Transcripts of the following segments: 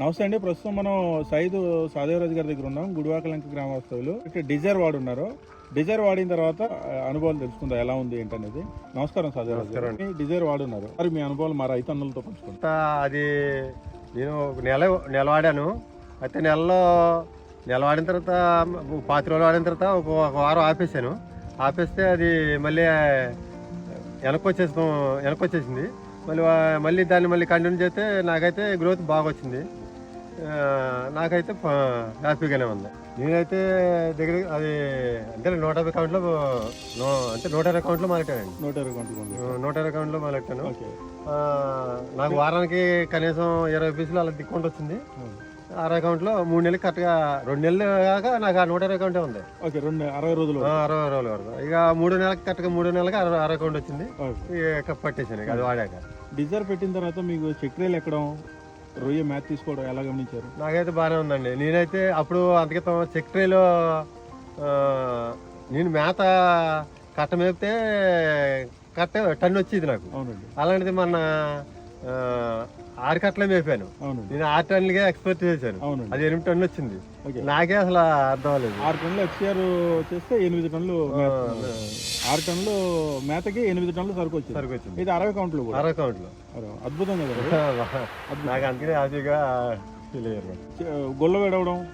నమస్తే అండి. ప్రస్తుతం మనం సైదు సాదేవరాజు గారి దగ్గర ఉన్నాం. గుడివాకలంక గ్రామస్తులు. ఇక్కడ డిజైర్ వాడున్నారు డిజైర్ వాడిన తర్వాత అనుభవాలు తెలుసుకుందాం ఎలా ఉంది ఏంటనేది. నమస్కారం సాదేవరాజు గారు. డిజైర్ వాడున్నారు మరి మీ అనుభవాలు మా రైతన్నులతో పంచుకోండి. అంతా అది నేను నెల నెల వాడాను. అయితే నెలలో నెల వాడిన తర్వాత పాతి రోజులు వాడిన తర్వాత ఒక ఒక వారం ఆపేసాను ఆపేస్తే అది మళ్ళీ వెనక్కి వచ్చేస్తాం వెనక్కి వచ్చేసింది మళ్ళీ మళ్ళీ దాన్ని మళ్ళీ కంటిన్యూ చేస్తే నాకైతే గ్రోత్ బాగా వచ్చింది. నాకైతే హ్యాపీగానే ఉంది. నేనైతే దగ్గర అది అంటే నూట యాభై కౌంట్లో నూ- అంటే నూట ఇరవై కౌంట్లో మొదలెట్టానండి నూట ఇరవై గంటలు నూట ఇరవై కౌంట్లో మొదలెట్టాను నాకు వారానికి కనీసం ఇరవై పీసులు అలా దిక్కుంటూ వచ్చింది. అరవై అకౌంట్లో మూడు నెలలు కరెక్ట్గా రెండు నెలలు కాక నాకు ఆ నూట ఇరవై అకౌంటే ఉంది. ఓకే రెండు అరవై రోజులు అరవై రోజుల వరకు ఇక మూడు నెలలకు కరెక్ట్గా మూడు నెలలకు అరవై అరవై అకౌంట్ వచ్చింది. పట్టేసాను ఇక అది వాడాక. డిజైర్ పెట్టిన తర్వాత మీకు చక్రీలు ఎక్కడం? రొయ్య మ్యాచ్ తీసుకోవడం ఎలా గమనించారు? నాకైతే బాగానే ఉందండి. నేనైతే అప్పుడు అంతకితం సెక్టరీలో నేను మేత కట్ట మేపితే కట్ట టన్ను వచ్చేది నాకు. అవునండి. అలాంటిది మొన్న ఆ, ఆరు మేపాను. అవునండి నేను ఆరు టన్నులుగా ఎక్స్పెక్ట్ చేశాను. అది ఎనిమిది టన్నులు వచ్చింది. నాకే అసలు అర్థం అవ్వలేదు. ఆరు టన్నులు ఎక్స్ఆర్ చేస్తే ఎనిమిది టన్నులు. ఆరు టన్నులు మేతకి ఎనిమిది టన్నులు సరుకు వచ్చింది. సరుకు వచ్చింది. ఇది అరవై కౌంట్లు అరవై కౌంట్లో. అద్భుతం కదా. నాకు అందుకనే హ్యాపీగా ఫీల్ అయ్యారు గొల్ల విడవడం.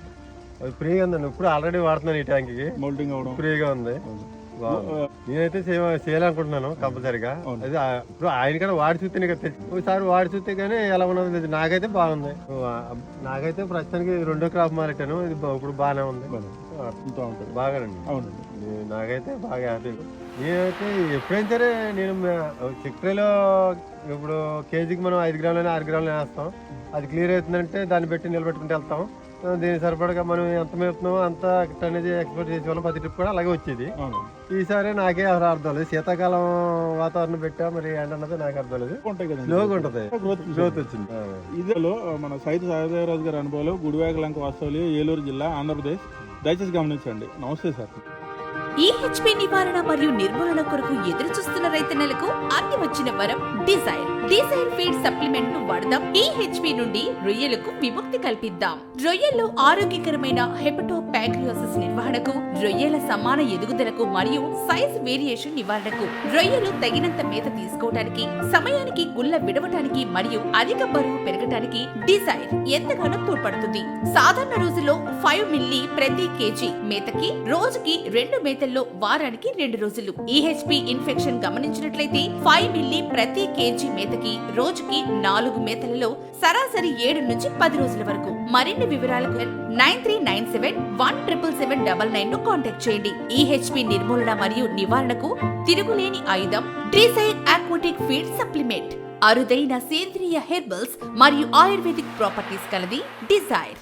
అది ఫ్రీగా ఉందండి. ఇప్పుడు ఆల్రెడీ వాడుతున్నాను ఈ ట్యాంక్కి. మౌల్టింగ్ అవడం. ఫ్రీగా ఉంది. నేనైతే చేయ- చేయాలనుకుంటున్నాను కంపల్సరిగా. అది ఇప్పుడు ఆయన కూడా వాడి చూస్తేనే కదా తెచ్చి ఒకసారి వాడి చూస్తే కానీ ఎలా ఉన్నది తెలియదు. నాకైతే బాగుంది. నాకైతే ప్రస్తుతానికి రెండో క్రాప్ మారెట్టాను. ఇది ఇప్పుడు బాగానే ఉంది. బాగానండి నాకైతే బాగా హ్యాపీ. నేనైతే ఎప్పుడైనా సరే నేను చిక్రీలో ఇప్పుడు కేజీకి మనం ఐదు గ్రాములు ఆరు గ్రాములు వేస్తాం. అది క్లియర్ అవుతుందంటే దాన్ని పెట్టి నిలబెట్టుకుంటూ వెళ్తాం. ఆ, దీనికి సరిపడగా మనం ఎంత మేపుతున్నామో అంత అనేది ఎక్స్పోర్ట్ చేసే వాళ్ళం ప్రతి ట్రిప్ కూడా అలాగే వచ్చేది. ఈసారి నాకే అసలు అర్థం లేదు శీతాకాలం వాతావరణం పెట్టా మరి ఏంటి అన్నది నాకు అర్థం లేదు స్లోగా ఉంటుంది గ్రోత్ వచ్చింది. ఇదిలో మన సైతు సాదేవరాజు గారి అనుభవాలు గుడివాకలంక వాస్తవులు ఏలూరు జిల్లా ఆంధ్రప్రదేశ్. దయచేసి గమనించండి. నమస్తే సార్. ఈహెచ్పి నివారణ మరియు నిర్మూలన కొరకు ఎదురు చూస్తున్న రైతన్నలకు అన్ని వచ్చిన వరం డిజైర్. డిజైర్ ఫీడ్ సప్లిమెంట్ను వాడదాం ఈహెచ్పి నుండి రొయ్యలకు విముక్తి కల్పిద్దాం. రొయ్యల్లో ఆరోగ్యకరమైన హెపటో ప్యాంక్రియోసిస్ నిర్వహణకు రొయ్యల సమాన ఎదుగుదలకు మరియు సైజ్ వేరియేషన్ నివారణకు రొయ్యలు తగినంత మేత తీసుకోవడానికి సమయానికి గుల్ల విడవటానికి మరియు అధిక బరువు పెరగటానికి డిజైర్ ఎంతగానో తోడ్పడుతుంది. సాధారణ రోజుల్లో ఫైవ్ మిల్లీ ప్రతి కేజీ మేతకి రోజుకి రెండు మేతల్లో వారానికి రెండు రోజులు. ఈహెచ్పి ఇన్ఫెక్షన్ గమనించినట్లయితే ఫైవ్ మిల్లీ ప్రతి కేజీ మేతకి రోజుకి నాలుగు మేతలలో సరాసరి ఏడు నుంచి పది రోజుల వరకు. మరిన్ని వివరాలకు nine three nine seven one triple seven double నైన్ను contact చేయండి. ఈహెచ్పి నిర్మూలన మరియు నివారణకు తిరుగులేని ఆయుధం ట్రీసైడ్ ఆక్వాటిక్ ఫీడ్ సప్లిమెంట్ అరుదైన సేంద్రియ హెర్బల్స్ మరియు ఆయుర్వేదిక్ ప్రాపర్టీస్ కలది డిజైర్.